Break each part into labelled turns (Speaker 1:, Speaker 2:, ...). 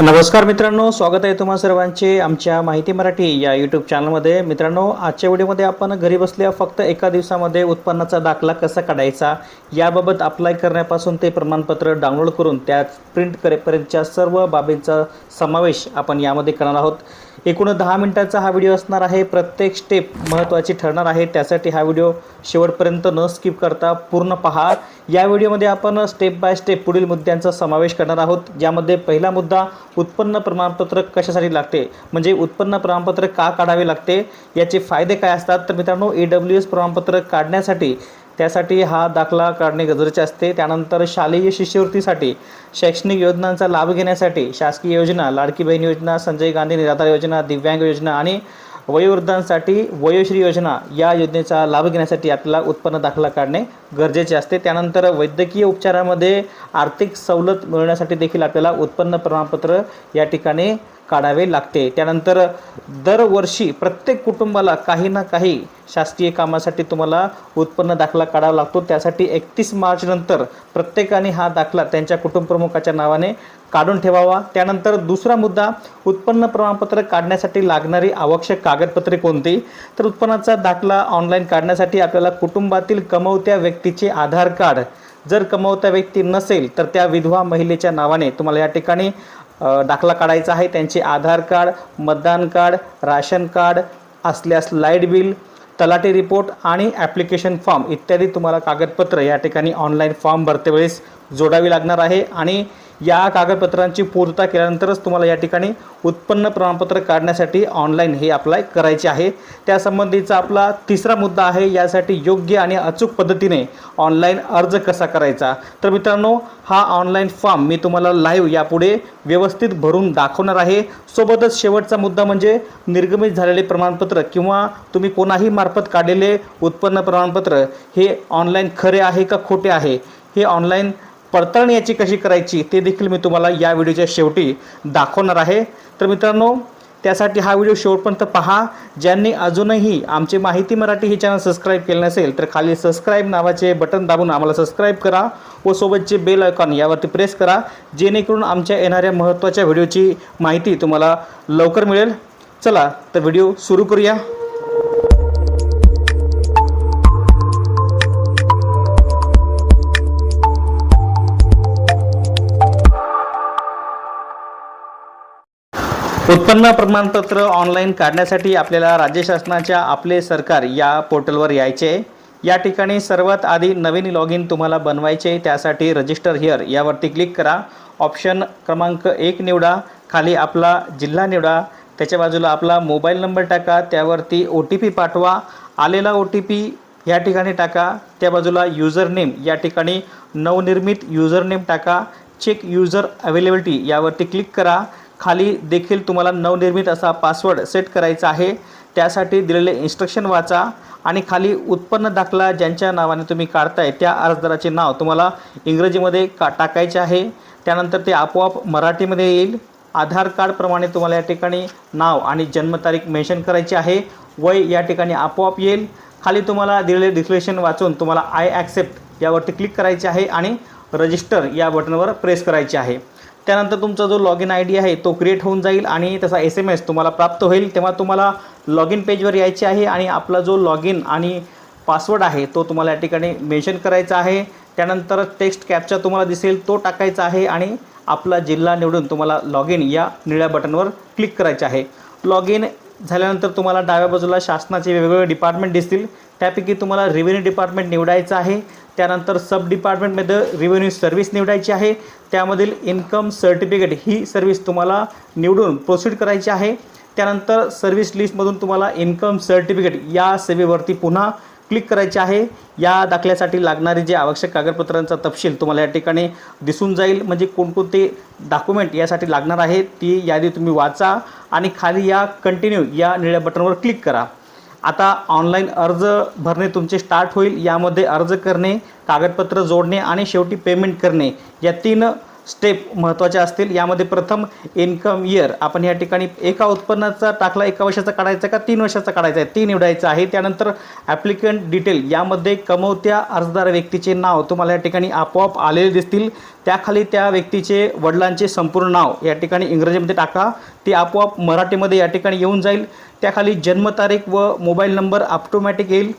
Speaker 1: नमस्कार मित्रांनो स्वागत आहे तुम्हा सर्वांचे आमच्या माहिती मराठी या यूट्यूब चॅनलमध्ये मित्रांनो आजच्या व्हिडिओमध्ये आपण घरी बसल्या फक्त एका दिवसामध्ये उत्पन्नाचा दाखला कसा काढायचा याबाबत अप्लाय करण्यापासून ते प्रमाणपत्र डाउनलोड करून त्यात प्रिंट करेपर्यंतच्या सर्व बाबींचा समावेश आपण यामध्ये करणार आहोत. एकूण दहा मिनिटाचा हा व्हिडिओ असणार आहे. प्रत्येक स्टेप महत्त्वाची ठरणार आहे. त्यासाठी हा व्हिडिओ शेवटपर्यंत न स्किप करता पूर्ण पहा. या व्हिडिओमध्ये आपण स्टेप बाय स्टेप पुढील मुद्द्यांचा समावेश करणार आहोत. ज्यामध्ये पहिला मुद्दा उत्पन्न प्रमाणपत्र कशासाठी लागते? म्हणजे उत्पन्न प्रमाणपत्र का काढावे लागते? याचे फायदे काय असतात? तर मित्रांनो ए डब्ल्यू एस प्रमाणपत्र काढण्यासाठी त्यासाठी हा दाखला काढणे गरजेचे असते. त्यानंतर शालेय शिष्यवृत्तीसाठी शैक्षणिक योजनांचा लाभ घेण्यासाठी शासकीय योजना लाडकी बहीण योजना संजय गांधी निराधार योजना दिव्यांग योजना आणि वयोवृद्धांसाठी वयोश्री योजना या योजनेचा लाभ घेण्यासाठी आपल्याला उत्पन्न दाखला काढणे गरजेचे असते. त्यानंतर वैद्यकीय उपचारामध्ये आर्थिक सवलत मिळवण्यासाठी देखील आपल्याला उत्पन्न प्रमाणपत्र या ठिकाणी काढावे लागते. त्यानंतर दरवर्षी प्रत्येक कुटुंबाला काही ना काही शासकीय कामासाठी तुम्हाला उत्पन्न दाखला काढावा लागतो. त्यासाठी एकतीस मार्चनंतर प्रत्येकाने हा दाखला त्यांच्या कुटुंबप्रमुखाच्या नावाने काढून ठेवावा. त्यानंतर दुसरा मुद्दा उत्पन्न प्रमाणपत्र काढण्यासाठी लागणारी आवश्यक कागदपत्रे कोणती? तर उत्पन्नाचा दाखला ऑनलाईन काढण्यासाठी आपल्याला कुटुंबातील कमवत्या व्यक्तीचे आधार कार्ड जर कमवत्या व्यक्ती नसेल तर त्या विधवा महिलेच्या नावाने तुम्हाला या ठिकाणी दाखला काढायचा आहे. त्यांचे आधार कार्ड मतदान कार्ड राशन कार्ड असल्यास लाइट बिल तलाठी रिपोर्ट आणि ॲप्लिकेशन फॉर्म इत्यादी तुम्हाला कागदपत्र या ठिकाणी ऑनलाईन फॉर्म भरतेवेळेस जोडावी लागणार आहे. आणि या कागदपत्रांची पूर्तता केल्यानंतरच तुम्हाला या ठिकाणी उत्पन्न प्रमाणपत्र काढण्यासाठी ऑनलाईन हे अप्लाय करायचे आहे. त्यासंबंधीचा आपला तिसरा मुद्दा आहे यासाठी योग्य आणि अचूक पद्धतीने ऑनलाईन अर्ज कसा करायचा? तर मित्रांनो हा ऑनलाईन फॉर्म मी तुम्हाला लाईव्ह यापुढे व्यवस्थित भरून दाखवणार आहे. सोबतच शेवटचा मुद्दा म्हणजे निर्गमित झालेले प्रमाणपत्र किंवा तुम्ही कोणाही मार्फत काढलेले उत्पन्न प्रमाणपत्र हे ऑनलाईन खरे आहे का खोटे आहे? हे ऑनलाईन पडताळणी याची कशी करायची ते देखील मी तुम्हाला या व्हिडिओच्या शेवटी दाखवणार आहे. तर मित्रांनो त्यासाठी हा व्हिडिओ शेवटपर्यंत पहा. ज्यांनी अजूनही आमचे माहिती मराठी हे चॅनल सबस्क्राईब केले नसेल तर खाली सबस्क्राईब नावाचे बटन दाबून आम्हाला सबस्क्राईब करा व सोबतचे बेल आयकॉन यावरती प्रेस करा जेणेकरून आमच्या येणाऱ्या महत्त्वाच्या व्हिडिओची माहिती तुम्हाला लवकर मिळेल. चला तर व्हिडिओ सुरू करूया. उत्पन्न प्रमाणपत्र ऑनलाईन काढण्यासाठी आपल्याला राज्य शासनाच्या आपले सरकार या पोर्टलवर यायचे. या ठिकाणी सर्वात आधी नवीन लॉग इन तुम्हाला बनवायचे. त्यासाठी रजिस्टर हिअर यावरती क्लिक करा. ऑप्शन क्रमांक एक निवडा. खाली आपला जिल्हा निवडा. त्याच्या बाजूला आपला मोबाईल नंबर टाका. त्यावरती ओ टी पी पाठवा. आलेला ओ टी पी या ठिकाणी टाका. त्या बाजूला युजर नेम या ठिकाणी नवनिर्मित युजर नेम टाका. चेक युजर अवेलेबिलिटी यावरती क्लिक करा. खाली देखील तुम्हाला नवनिर्मित असा पासवर्ड सेट करायचा आहे. त्यासाठी दिलेले इन्स्ट्रक्शन वाचा आणि खाली उत्पन्न दाखला ज्यांच्या नावाने तुम्ही काढताय त्या अर्जदाराचे नाव तुम्हाला इंग्रजीमध्ये का टाकायचे आहे. त्यानंतर ते आपोआप मराठीमध्ये येईल. आधार कार्डप्रमाणे तुम्हाला या ठिकाणी नाव आणि जन्मतारीख मेन्शन करायची आहे. वय या ठिकाणी आपोआप येईल. खाली तुम्हाला दिलेले डिक्लेरेशन वाचून तुम्हाला आय ॲक्सेप्ट यावरती क्लिक करायचे आहे आणि रजिस्टर या बटनवर प्रेस करायचे आहे. त्यानंतर तुमचा जो लॉग इन आय डी आहे तो क्रिएट होऊन जाईल आणि त्याचा एस एम एस तुम्हाला प्राप्त होईल. तेव्हा तुम्हाला लॉग इन पेजवर यायचे आहे आणि आपला जो लॉग इन आणि पासवर्ड आहे तो तुम्हाला या ठिकाणी मेन्शन करायचा आहे. त्यानंतर टेक्स्ट कॅपचा तुम्हाला दिसेल तो टाकायचा आहे आणि आपला जिल्हा निवडून तुम्हाला लॉग इन या निळ्या बटनवर क्लिक करायचे आहे. लॉग इन झाल्यानंतर तुम्हाला डाव्या बाजूला शासनाचे वेगवेगळे डिपार्टमेंट दिसतील. त्यापैकी तुम्हाला रेव्हेन्यू डिपार्टमेंट निवडायचं आहे. त्यानंतर सब डिपार्टमेंटमध्ये रेव्हेन्यू सर्व्हिस निवडायची आहे. त्यामधील इन्कम सर्टिफिकेट ही सर्व्हिस तुम्हाला निवडून प्रोसीड करायची आहे. त्यानंतर सर्व्हिस लिस्टमधून तुम्हाला इन्कम सर्टिफिकेट या सेवेवरती पुन्हा क्लिक करायचे आहे. या दाखल्यासाठी लागणारे जे आवश्यक कागदपत्रांचा तपशील तुम्हाला या ठिकाणी दिसून जाईल. म्हणजे कोणकोणते डॉक्युमेंट यासाठी लागणार आहे ती यादी तुम्ही वाचा आणि खाली या कंटिन्यू या निळ्या बटनवर क्लिक करा. आता ऑनलाईन अर्ज भरणे तुमचे स्टार्ट होईल. यामध्ये अर्ज करणे कागदपत्र जोडणे आणि शेवटी पेमेंट करणे. या तीन स्टेप महत्त्वाच्या असतील. यामध्ये प्रथम इन्कम इयर. आपण या ठिकाणी एका उत्पन्नाचा टाकला एका वर्षाचा काढायचा का तीन वर्षाचा काढायचा आहे? ती निवडायचं आहे. त्यानंतर ॲप्लिकंट डिटेल यामध्ये कमवत्या अर्जदार व्यक्तीचे नाव तुम्हाला या ठिकाणी आपोआप आलेले दिसतील. त्याखाली त्या व्यक्तीचे वडिलांचे संपूर्ण नाव या ठिकाणी इंग्रजीमध्ये टाका. ते आपोआप मराठीमध्ये या ठिकाणी येऊन जाईल. त्याखाली जन्मतारीख व मोबाईल नंबर ऑटोमॅटिक येईल.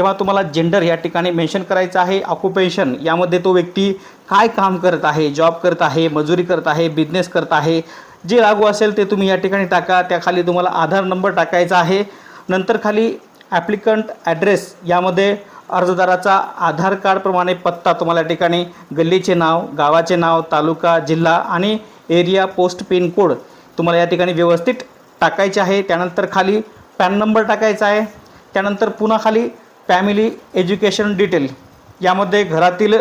Speaker 1: तेव्हा तुम्हाला जेंडर या ठिकाणी मेन्शन करायचं आहे. ऑक्युपेशन यामध्ये तो व्यक्ती काय काम करत आहे जॉब करत आहे मजुरी करत आहे बिझनेस करत आहे. जे लागू असेल ते तुम्ही या ठिकाणी टाका. त्याखाली तुम्हाला आधार नंबर टाकायचा आहे. नंतर खाली ॲप्लिकंट ॲड्रेस यामध्ये अर्जदाराचा आधार कार्डप्रमाणे पत्ता तुम्हाला या ठिकाणी गल्लीचे नाव गावाचे नाव तालुका जिल्हा आणि एरिया पोस्ट पिन कोड तुम्हाला या ठिकाणी व्यवस्थित टाकायचे आहे. त्यानंतर खाली पॅन नंबर टाकायचा आहे. त्यानंतर पुन्हा खाली फॅमिली एज्युकेशन डिटेल. यामध्ये घरातील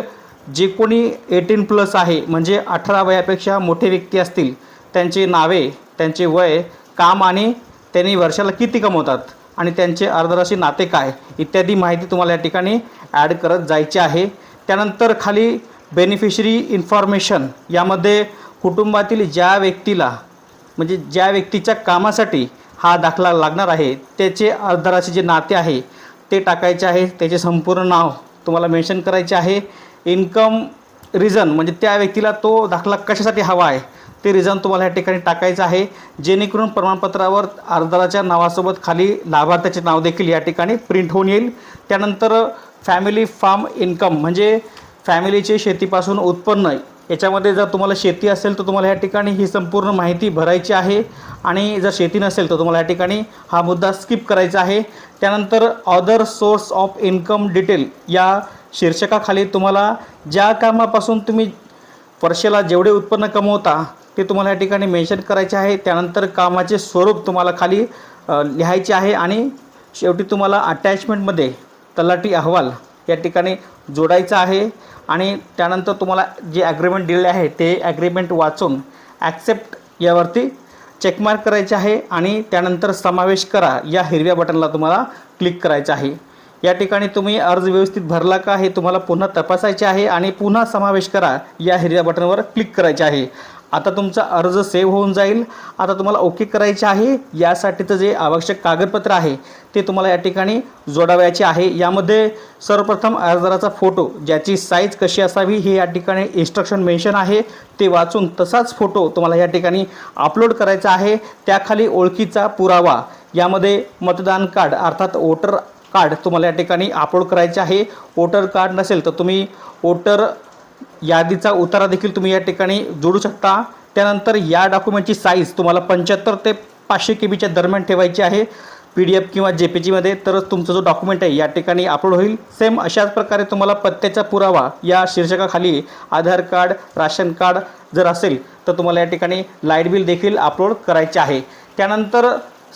Speaker 1: जे कोणी एटीन प्लस आहे म्हणजे अठरा वयापेक्षा मोठे व्यक्ती असतील त्यांची नावे त्यांचे वय काम आणि त्यांनी वर्षाला किती कमवतात आणि त्यांचे अर्धराशी नाते काय इत्यादी माहिती तुम्हाला या ठिकाणी ॲड करत जायची आहे. त्यानंतर खाली बेनिफिशरी इन्फॉर्मेशन यामध्ये कुटुंबातील ज्या व्यक्तीला म्हणजे ज्या व्यक्तीच्या कामासाठी हा दाखला लागणार आहे त्याचे अर्धराशी जे नाते आहे ते टाकायचे आहे त्याचे संपूर्ण नाव तुम्हाला मेन्शन करायचे आहे. इन्कम रिझन म्हणजे त्या व्यक्तीला तो दाखला कशासाठी हवा आहे ते रिझन तुम्हाला या ठिकाणी टाकायचं आहे. जेणेकरून प्रमाणपत्रावर अर्जदाराच्या नावासोबत खाली लाभार्थ्याचे नाव देखील या ठिकाणी प्रिंट होऊन येईल. त्यानंतर फॅमिली फार्म इन्कम म्हणजे फॅमिलीचे शेतीपासून उत्पन्न याच्यामध्ये जर तुम्हाला शेती असेल तर तुम्हाला या ठिकाणी ही संपूर्ण माहिती भरायची आहे. आणि जर शेती नसेल तर तुम्हाला या ठिकाणी हा मुद्दा स्किप करायचा आहे. त्यानंतर other source of income detail या शीर्षकाखाली तुम्हाला ज्या कामापासून तुम्ही वर्षाला जेवढे उत्पन्न कमवता ते तुम्हाला या ठिकाणी मेन्शन करायचे आहे. त्यानंतर कामाचे स्वरूप तुम्हाला खाली लिहायचे आहे. आणि शेवटी तुम्हाला अटॅचमेंटमध्ये तलाठी अहवाल या ठिकाणी जोडायचा आहे. आणि त्यानंतर तुम्हाला जे ॲग्रीमेंट दिलेले आहे ते ॲग्रीमेंट वाचून ॲक्सेप्ट यावरती चेकमार्क करायचे आहे आणि त्यानंतर समावेश करा. या हिरव्या बटनला तुम्हाला क्लिक करायचं आहे. या ठिकाणी तुम्ही अर्ज व्यवस्थित भरला का हे तुम्हाला पुन्हा तपासायचे आहे आणि पुन्हा समावेश करा. या हिरव्या बटनवर क्लिक करायचे आहे. आता तुमचा अर्ज सेव्ह होऊन जाईल. आता तुम्हाला ओके करायचे आहे. यासाठीचं जे आवश्यक कागदपत्र आहे ते तुम्हाला या ठिकाणी जोडावयाचे आहे. यामध्ये सर्वप्रथम अर्जदाराचा फोटो ज्याची साईज कशी असावी हे या ठिकाणी इन्स्ट्रक्शन मेन्शन आहे. ते वाचून तसाच फोटो तुम्हाला या ठिकाणी अपलोड करायचा आहे. त्याखाली ओळखीचा पुरावा यामध्ये मतदान कार्ड अर्थात वोटर कार्ड तुम्हाला या ठिकाणी अपलोड करायचे आहे. वोटर कार्ड नसेल तर तुम्ही वोटर यादीचा उतारा देखील तुम्ही या ठिकाणी जोडू शकता. त्यानंतर या डॉक्युमेंटची साईज तुम्हाला पंच्याहत्तर ते पाचशे के बीच्या दरम्यान ठेवायची आहे. पी डी एफ किंवा जे पी जीमध्ये तरच तुमचा जो डॉक्युमेंट आहे या ठिकाणी अपलोड होईल. सेम अशाच प्रकारे तुम्हाला पत्त्याचा पुरावा या शीर्षकाखाली आधार कार्ड राशन कार्ड जर असेल तर तुम्हाला या ठिकाणी लाइट बिल देखील अपलोड करायचे आहे. त्यानंतर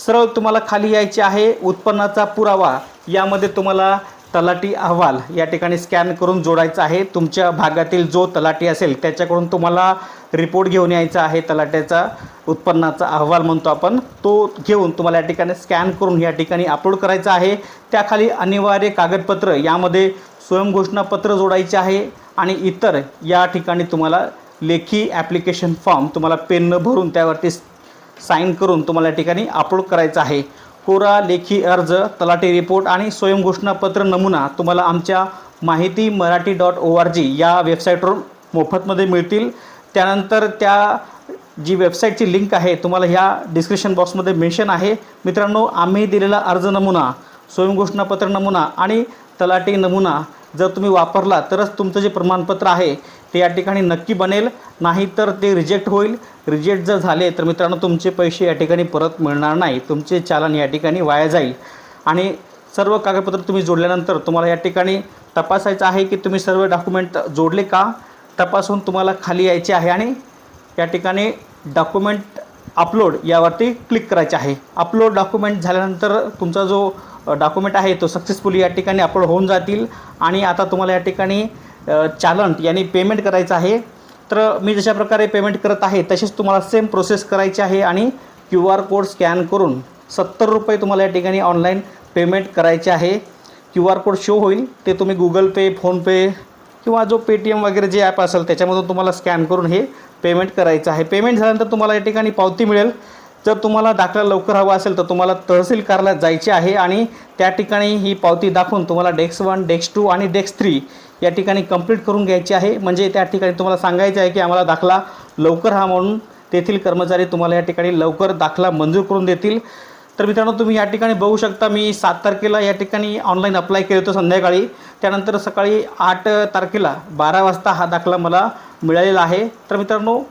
Speaker 1: सरळ तुम्हाला खाली यायचे आहे. उत्पन्नाचा पुरावा. यामध्ये तुम्हाला तलाठी अहवाल या ठिकाणी स्कॅन करून जोडायचा आहे. तुमच्या भागातील जो तलाठी असेल त्याच्याकडून तुम्हाला रिपोर्ट घेऊन यायचा आहे. तलाट्याचा उत्पन्नाचा अहवाल म्हणतो आपण तो घेऊन तुम्हाला या ठिकाणी स्कॅन करून या ठिकाणी अपलोड करायचा आहे. त्याखाली अनिवार्य कागदपत्र यामध्ये स्वयंघोषणापत्र जोडायचे आहे आणि इतर या ठिकाणी तुम्हाला लेखी ॲप्लिकेशन फॉर्म तुम्हाला पेननं भरून त्यावरती साईन करून तुम्हाला या ठिकाणी अपलोड करायचं आहे. कोरा लेखी अर्ज तलाठी रिपोर्ट आणि स्वयंघोषणापत्र नमुना तुम्हाला आमच्या Mahiti Marathi dot O R G या वेबसाईटवरून मोफतमध्ये मिळतील. त्यानंतर त्या जी वेबसाईटची लिंक आहे तुम्हाला ह्या डिस्क्रिप्शन बॉक्समध्ये मेन्शन आहे. मित्रांनो आम्ही दिलेला अर्ज नमुना स्वयंघोषणापत्र नमुना आणि तलाठी नमुना जर तुम्ही वापरला तरच तुमचं जे प्रमाणपत्र आहे ते या ठिकाणी नक्की बनेल. नाही तर ते रिजेक्ट होईल. रिजेक्ट जर झाले तर मित्रांनो तुमचे पैसे या ठिकाणी परत मिळणार नाही. तुमचे चालन या ठिकाणी वाया जाईल. आणि सर्व कागदपत्र तुम्ही जोडल्यानंतर तुम्हाला या ठिकाणी तपासायचं आहे की तुम्ही सर्व डॉक्युमेंट जोडले का? तपासून तुम्हाला खाली यायचे आहे आणि या ठिकाणी डॉक्युमेंट अपलोड यावरती क्लिक करायचे आहे. अपलोड डॉक्युमेंट झाल्यानंतर तुमचा जो डॉक्युमेंट आहे तो सक्सेसफुली या ठिकाणी अपलोड होऊन जातील. आणि आता तुम्हाला या ठिकाणी चालन याने पेमेंट करायचं आहे. तर मी जशा प्रकारे पेमेंट करत आहे तशीच तुम्हाला सेम प्रोसेस करायची आहे आणि क्यू आर कोड स्कॅन करून सत्तर रुपये तुम्हाला या ठिकाणी ऑनलाईन पेमेंट करायचे आहे. क्यू आर कोड शो होईल ते तुम्ही गुगल पे फोनपे किंवा जो पेटीएम वगैरे जे ॲप असेल त्याच्यामधून तुम्हाला स्कॅन करून हे पेमेंट करायचं आहे. पेमेंट झाल्यानंतर तुम्हाला या ठिकाणी पावती मिळेल. जर तुम्हाला दाखला लवकर हवा असेल तर तुम्हाला तहसील कार्यालयात जायचे आहे आणि त्या ठिकाणी ही पावती दाखवून तुम्हाला डेक्स वन डेक्स टू आणि डेक्स थ्री या ठिकाणी कंप्लीट करून घ्यायची आहे. म्हणजे त्या ठिकाणी तुम्हाला सांगायचं आहे की आम्हाला दाखला लवकर हा म्हणून तेथील कर्मचारी तुम्हाला या ठिकाणी लवकर दाखला मंजूर करून देतील. तर मित्रांनो तुम्ही या ठिकाणी बघू शकता मी सात तारखेला या ठिकाणी ऑनलाईन अप्लाय केलं होतं संध्याकाळी. त्यानंतर सकाळी आठ तारखेला बारा वाजता हा दाखला मला मिळालेला आहे. तर मित्रांनो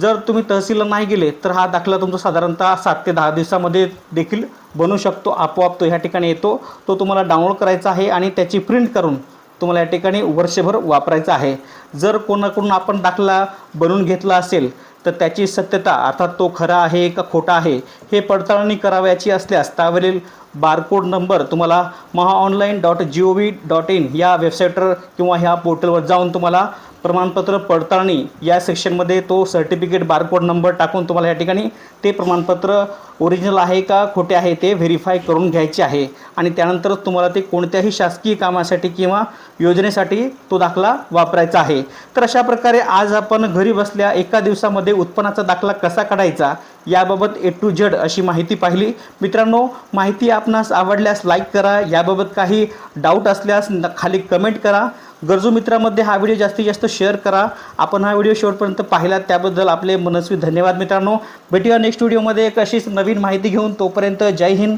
Speaker 1: जर तुम्ही तहसीलला नाही गेले तर हा दाखला तुमचा साधारणतः सात ते दहा दिवसामध्ये देखील बनू शकतो. आपोआप तो ह्या ठिकाणी येतो. तो तुम्हाला डाउनलोड करायचा आहे आणि त्याची प्रिंट करून तुम्हाला या ठिकाणी वर्षभर वापरायचा आहे. जर कोणाकडून आपण दाखला बनवून घेतला असेल तर त्याची सत्यता अर्थात तो खरा आहे का खोटा आहे हे पडताळणी करावयाची असल्यास त्यावरील बारकोड नंबर तुम्हाला Maha online dot G O V dot in या वेबसाईटवर किंवा ह्या पोर्टलवर जाऊन तुम्हाला प्रमाणपत्र पडताळणी या सेक्शनमध्ये तो सर्टिफिकेट बारकोड नंबर टाकून तुम्हाला या ठिकाणी ते प्रमाणपत्र ओरिजिनल आहे का खोटे आहे ते व्हेरीफाय करून घ्यायचे आहे. आणि त्यानंतरच तुम्हाला ते कोणत्याही शासकीय कामासाठी किंवा योजनेसाठी तो दाखला वापरायचा आहे. तर अशा प्रकारे आज आपण घरी बसल्या एका दिवसामध्ये उत्पन्नाचा दाखला कसा काढायचा याबाबत ए टू झेड अशी माहिती पाहिली. मित्रांनो माहिती आपणास आवडल्यास लाईक करा. याबाबत काही डाऊट असल्यास न- खाली कमेंट करा. गरजू मित्रामध्ये हा व्हिडिओ जास्तीत जास्त शेअर करा. आपण हा व्हिडिओ शेवटपर्यंत पाहिला त्याबद्दल आपले मनस्वी धन्यवाद मित्रांनो. भेटूया नेक्स्ट व्हिडिओमध्ये एक अशीच नवीन माहिती घेऊन तोपर्यंत जय हिंद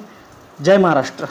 Speaker 1: जय महाराष्ट्र.